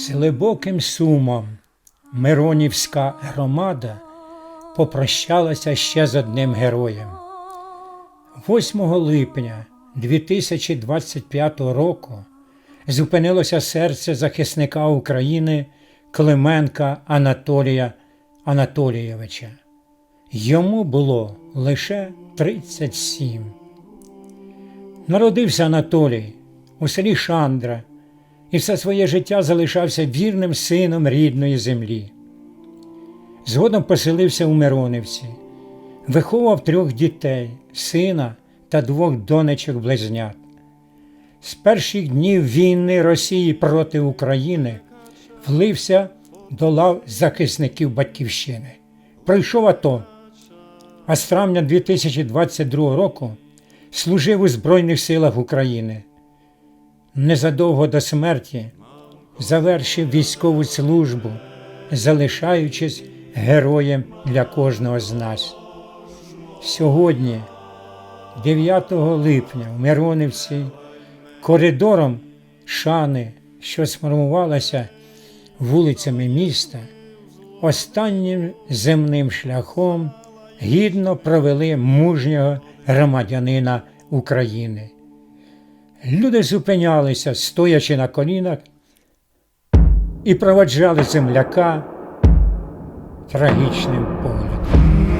З глибоким сумом Миронівська громада попрощалася ще з одним героєм. 8 липня 2025 року зупинилося серце захисника України Клименка Анатолія Анатолійовича. Йому було лише 37. Народився Анатолій у селі Шандра і все своє життя залишався вірним сином рідної землі. Згодом поселився у Миронівці, виховував трьох дітей, сина та двох донечок близнят. З перших днів війни Росії проти України влився до лав захисників Батьківщини. Пройшов АТО, а з травня 2022 року служив у Збройних силах України. Незадовго до смерті завершив військову службу, залишаючись героєм для кожного з нас. Сьогодні, 9 липня, в Миронівці, коридором шани, що сформувалася вулицями міста, останнім земним шляхом гідно провели мужнього громадянина України. Люди зупинялися, стоячи на колінах, і проводжали земляка трагічним поглядом.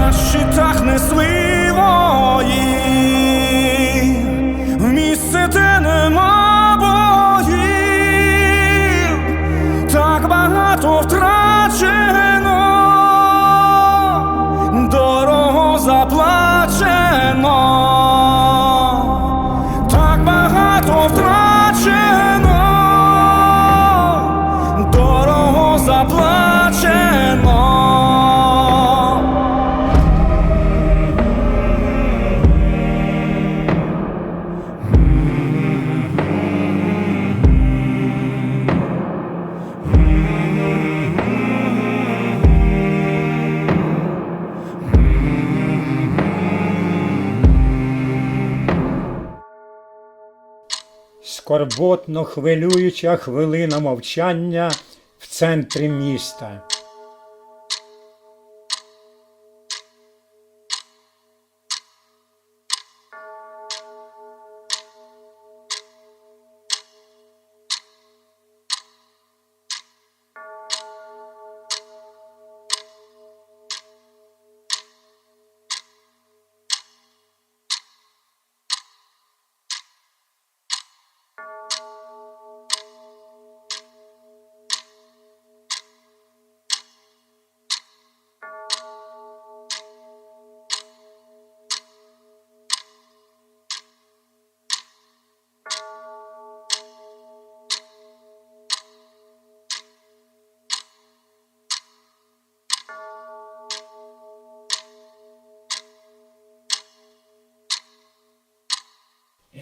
на щитах несли вої, в місце, де нема боїв, так багато втрачено, Скорботно хвилююча хвилина мовчання в центрі міста.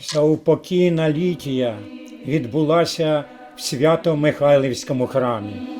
Заупокійна літія відбулася в Свято-Михайлівському храмі.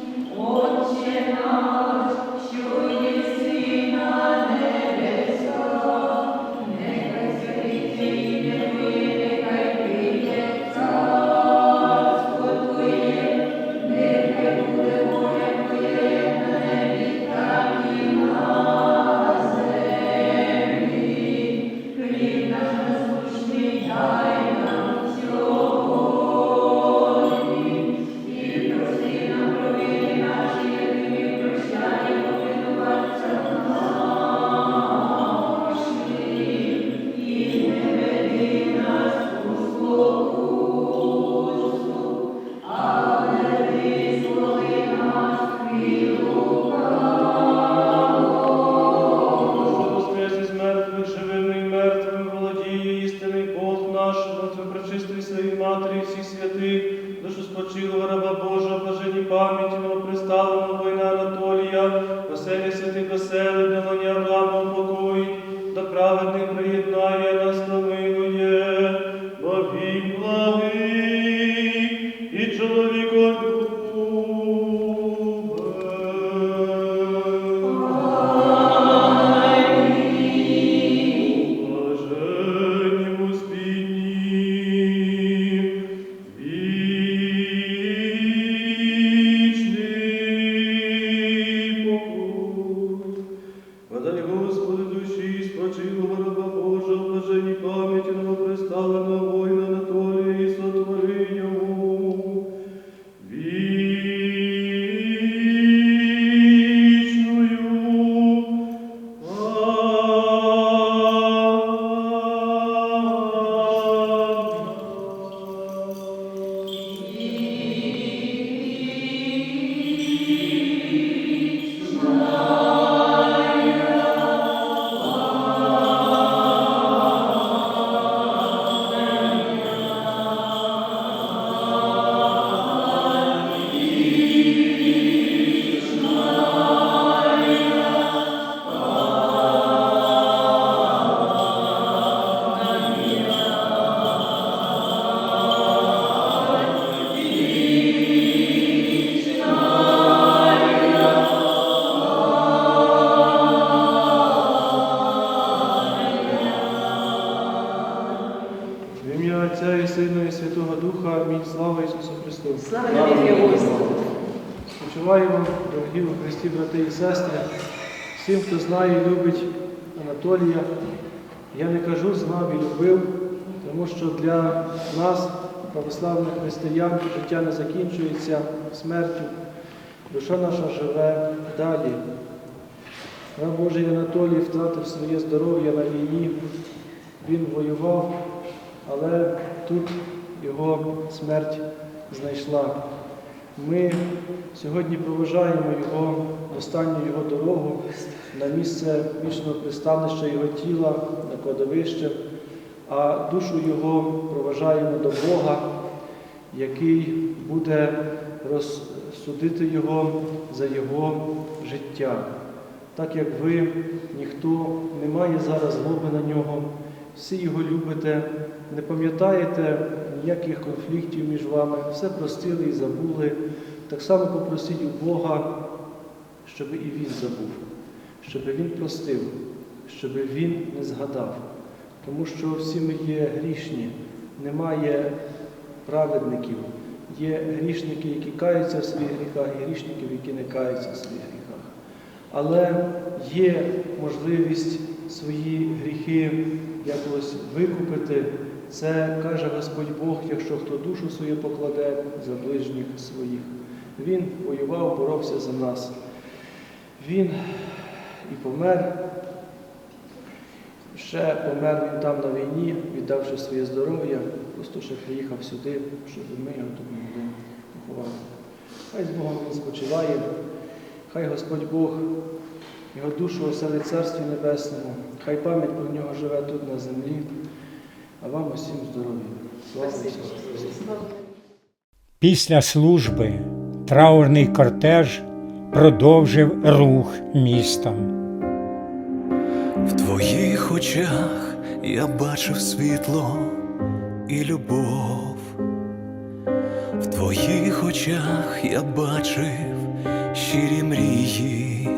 Амінь. Слава Ісусу Христу. Слава тобі, Господи! Дорогі у Христі, брати і сестри, всім, хто знає і любить Анатолія. Я не кажу знав і любив, тому що для нас, православних християн, життя не закінчується смертю. Душа наша живе далі. Раб Божий Анатолій втратив своє здоров'я на війні. Він воював, але тут його смерть знайшла. Ми сьогодні проважаємо його останню його дорогу на місце вічного пристанища його тіла, на кладовище, а душу його проважаємо до Бога, який буде розсудити його за його життя. Так як ви, ніхто не має зараз злоби на нього, всі його любите, не пам'ятаєте ніяких конфліктів між вами, все простили і забули. Так само попросіть у Бога, щоб і він забув, щоб він простив, щоб він не згадав. Тому що всі ми є грішні, немає праведників. Є грішники, які каються в своїх гріхах, і грішників, які не каються в своїх гріхах. Але є можливість свої гріхи якось викупити. Це каже Господь Бог, якщо хто душу свою покладе за ближніх своїх. Він воював, боровся за нас. Він і помер. Ще помер він там на війні, віддавши своє здоров'я, просто ще приїхав сюди, щоб ми його тут могли поховати. Хай з Богом він спочиває, хай Господь Бог його душу оселить Царстві Небесному, хай пам'ять про нього живе тут на землі, а вам усім здоров'я. Слава Ісусу Після служби траурний кортеж продовжив рух містом. В твоїх очах я бачив світло і любов. В твоїх очах я бачив щирі мрії.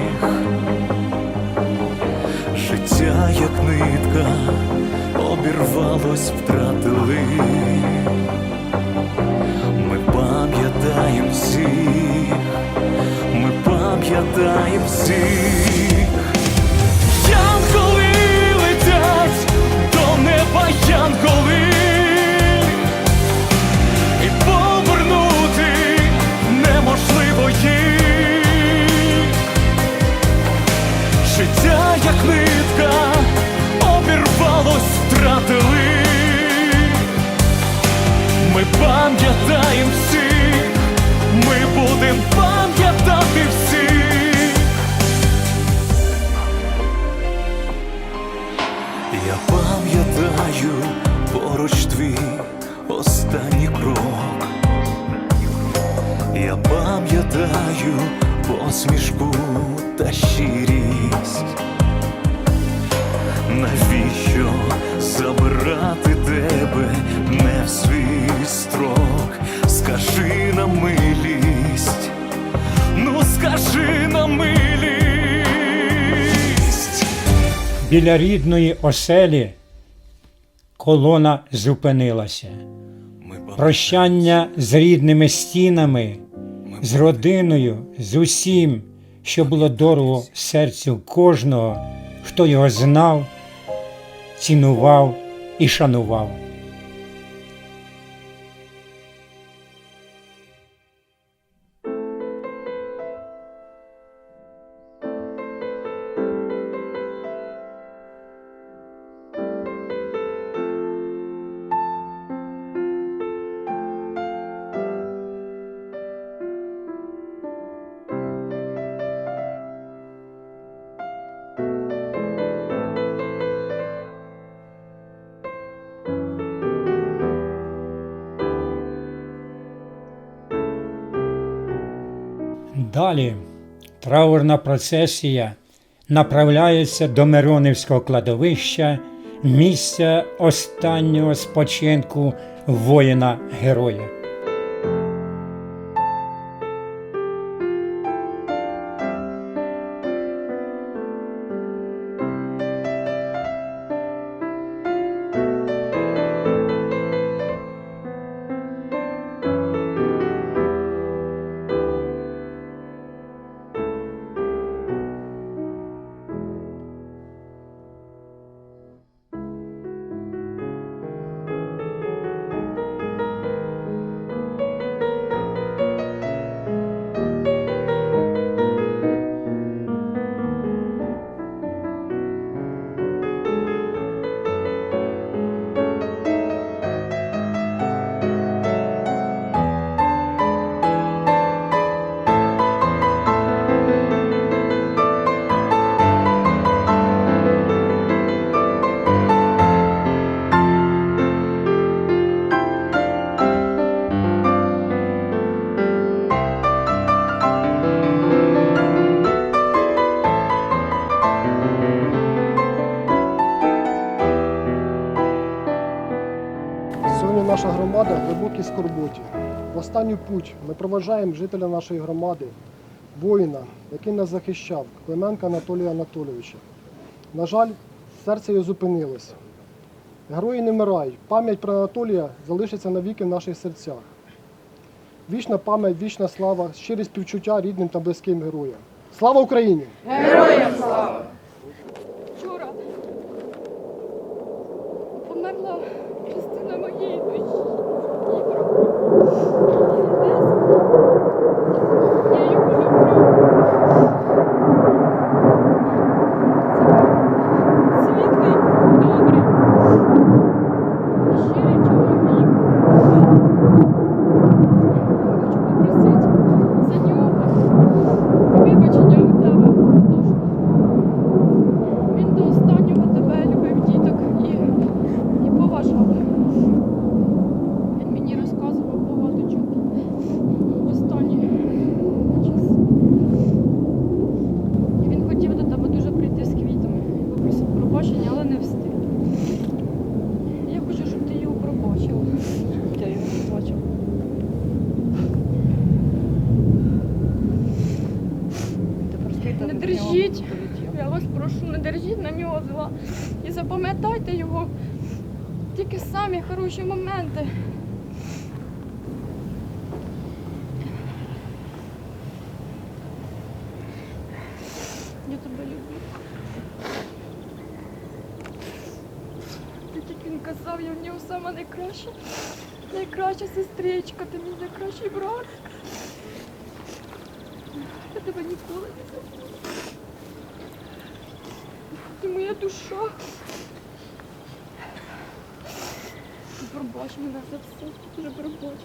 love. Біля рідної оселі колона зупинилася. Прощання з рідними стінами, з родиною, з усім, що було дорого серцю кожного, хто його знав, цінував і шанував. Далі траурна процесія направляється до Миронівського кладовища, місця останнього спочинку воїна-героя. Наша громада в глибокій скорботі. В останню путь ми проважаємо жителя нашої громади, воїна, який нас захищав, Клименка Анатолія Анатолійовича. На жаль, серце його зупинилось. Герої не вмирають. Пам'ять про Анатолія залишиться навіки в наших серцях. Вічна пам'ять, вічна слава, щирі співчуття рідним та близьким героям. Слава Україні! Вчора померла частина моєї душі. Ігор. Я його люблю. Це світлий, добрий, щирий чоловік. Хочу попросити за нього вибачення у тебе. Тож він до останнього тебе любив діток і, і поважав. Він мені розказував багато чого в останні часи. І він хотів до тебе дуже прийти з квітами і попросив пробачення, але не встиг. Я хочу, щоб ти його пробачив. Я його пробачив. Не держіть. Я вас прошу, не держіть на нього зла. І запам'ятайте його. Тільки хороші моменти. Я тебе люблю. Так як він казав, я в нього сама найкраща. Найкраща сестричка, ти мій найкращий брат. Я тебе ніколи не забуду. Ти моя душа. Пробач мене за все, дуже пробач.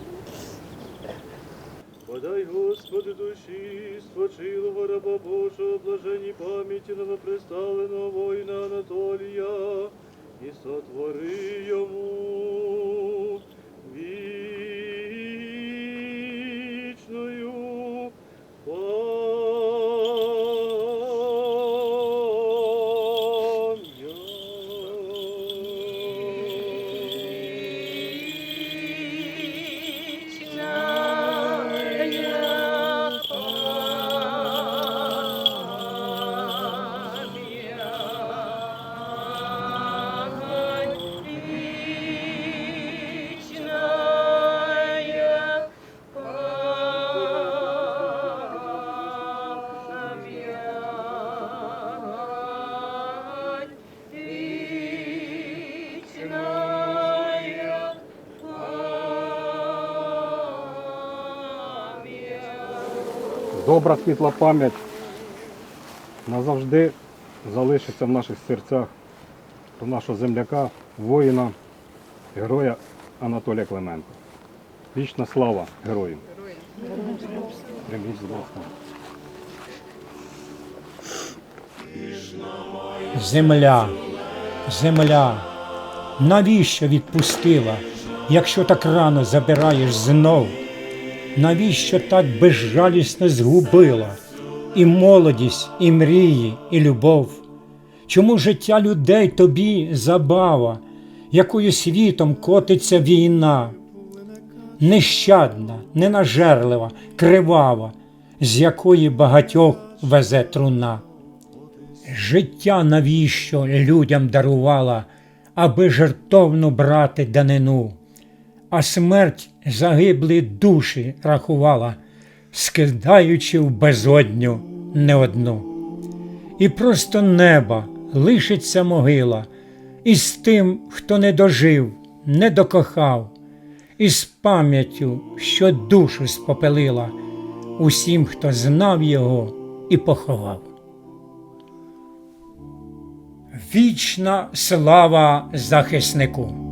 Подай, Господи, душі, спочилого раба Божого, блаженній пам'яті новоприставленого воїна Анатолія і сотвори йому Добра світла пам'ять назавжди залишиться в наших серцях про нашого земляка, воїна, героя Анатолія Клименка. Вічна слава будь. Земля, земля, навіщо відпустила, якщо так рано забираєш знов? Навіщо так безжалісно згубила і молодість, і мрії, і любов? Чому життя людей тобі забава, якою світом котиться війна? Нещадна, ненажерлива, кривава, з якої багатьох везе труна. Життя навіщо людям дарувала, аби жертовно брати данину, а смерть загиблі душі рахувала, скидаючи в безодню не одну. І просто неба лишиться могила, і з тим, хто не дожив, не докохав, і з пам'яттю, що душу спопелила, усім, хто знав його і поховав. Вічна слава захиснику!